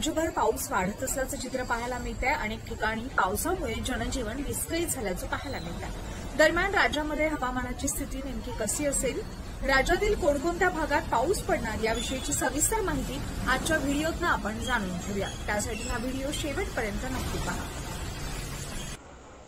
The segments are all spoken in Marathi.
राज्यभर पाऊस वाढत असल्याचं चित्र पाहायला मिळत आहे अनेक ठिकाणी पावसामुळे जनजीवन विस्कळीत झाल्याचं पाहायला मिळत आहे दरम्यान राज्यामध्ये हवामानाची स्थिती नेमकी कशी असेल? राज्यातील कोणकोणत्या भागात पाऊस पडणार याविषयीची सविस्तर माहिती आजच्या व्हिडिओतनं आपण जाणून घेऊया. त्यासाठी हा व्हिडिओ शेवटपर्यंत नक्की पहा.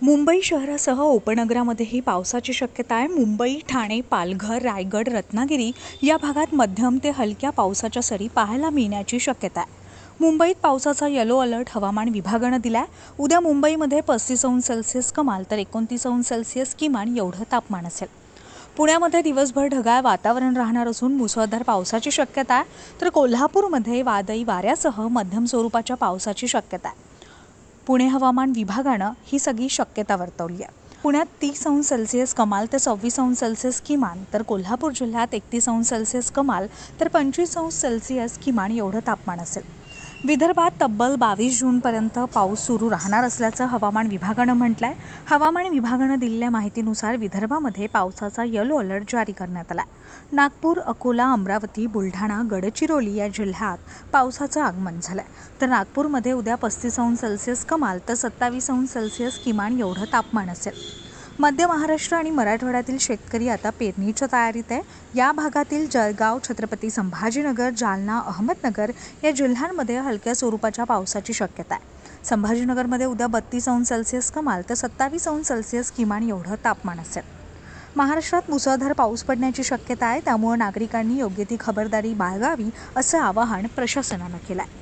मुंबई शहरासह उपनगरामध्येही पावसाची शक्यता आहे. मुंबई ठाणे पालघर रायगड रत्नागिरी या भागात मध्यम ते हलक्या पावसाच्या सरी पाहायला मिळण्याची शक्यता आहे. मुंबईत पावसाचा येलो अलर्ट हवामान विभागानं दिलाय. उद्या मुंबईमध्ये पस्तीस अंश सेल्सिअस कमाल तर एकोणतीस अंश सेल्सिअस किमान एवढं तापमान असेल. पुण्यामध्ये दिवसभर ढगाळ वातावरण राहणार असून मुसळधार पावसाची शक्यता आहे. तर कोल्हापूरमध्ये वादळी वाऱ्यासह मध्यम स्वरूपाच्या पावसाची शक्यता आहे. पुणे हवामान विभागानं ही सगळी शक्यता वर्तवली आहे. पुण्यात तीस अंश सेल्सिअस कमाल ते सव्वीस अंश सेल्सिअस किमान तर कोल्हापूर जिल्ह्यात एकतीस अंश सेल्सिअस कमाल तर पंचवीस अंश सेल्सिअस किमान एवढं तापमान असेल. विदर्भात तब्बल बावीस जूनपर्यंत पाऊस सुरू राहणार असल्याचं हवामान विभागानं म्हटलं आहे हवामान विभागानं दिलेल्या माहितीनुसार विदर्भामध्ये पावसाचा येलो अलर्ट जारी करण्यात आला नागपूर अकोला अमरावती बुलढाणा गडचिरोली या जिल्ह्यात पावसाचं आगमन झालं आहे तर नागपूरमध्ये उद्या पस्तीस अंश सेल्सिअस कमाल तर सत्तावीस अंश सेल्सिअस किमान एवढं तापमान असेल. मध्य महाराष्ट्र आणि मराठवाड्यातील शेतकरी आता पेरणीच्या तयारीत आहे. या भागातील जळगाव छत्रपती संभाजीनगर जालना अहमदनगर या जिल्ह्यांमध्ये हलक्या स्वरूपाच्या पावसाची शक्यता आहे. संभाजीनगरमध्ये उद्या बत्तीस अंश सेल्सिअस कमाल तर सत्तावीस अंश सेल्सिअस किमान एवढं तापमान असेल. महाराष्ट्रात मुसळधार पाऊस पडण्याची शक्यता आहे. त्यामुळे नागरिकांनी योग्य ती खबरदारी बाळगावी असं आवाहन प्रशासनानं केलं आहे